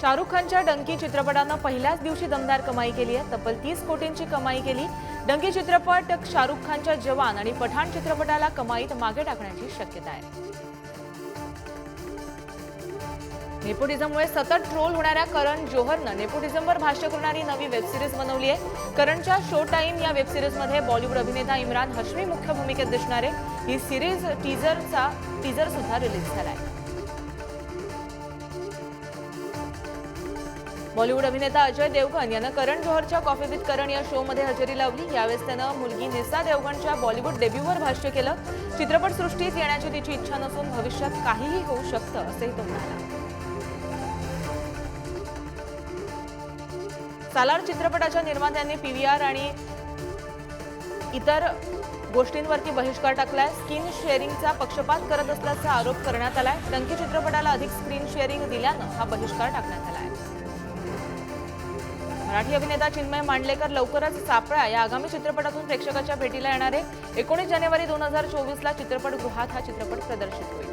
शाहरुख खानच्या डंकी चित्रपटानं पहिल्याच दिवशी दमदार कमाई केली आहे. तब्बल तीस कोटींची कमाई केली. डंकी चित्रपट शाहरुख खानच्या जवान आणि पठाण चित्रपटाला कमाईत मागे टाकण्याची शक्यता आहे. नेपोटिझममुळे सतत ट्रोल होणाऱ्या करण जोहरनं नेपोटिझमवर भाष्य करणारी नवी वेबसिरीज बनवली आहे. करणच्या शो टाईम या वेबसिरीजमध्ये बॉलिवूड अभिनेता इम्रान हश्मी मुख्य भूमिकेत दिसणार आहे. ही सिरीज टीझरचा टीझर सुद्धा रिलीज आहे बॉलिवूड अभिनेता अजय देवगण यानं करण जोहरच्या कॉफी विथ करण या शोमध्ये हजेरी लावली. यावेळेस त्यानं मुलगी निसा देवगणच्या बॉलिवूड डेब्यूवर भाष्य केलं. चित्रपटसृष्टीत येण्याची तिची इच्छा नसून भविष्यात काहीही होऊ शकतं असंही तो म्हणाला. सालार चित्रपटाच्या निर्मात्यांनी पी वी आर आणि इतर गोष्टींवरती बहिष्कार टाकलाय. स्किन शेअरिंगचा पक्षपात करत असल्याचा आरोप करण्यात आलाय. टंकी चित्रपटाला अधिक स्क्रीन शेअरिंग दिल्यानं हा बहिष्कार टाकण्यात आला आहे मराठी अभिनेता चिन्मय मांडलेकर लवकरच सापळा या आगामी चित्रपटातून प्रेक्षकाच्या भेटीला येणार आहे. एकोणीस जानेवारी दोन हजार चोवीसला चित्रपटगृहात हा चित्रपट प्रदर्शित होईल.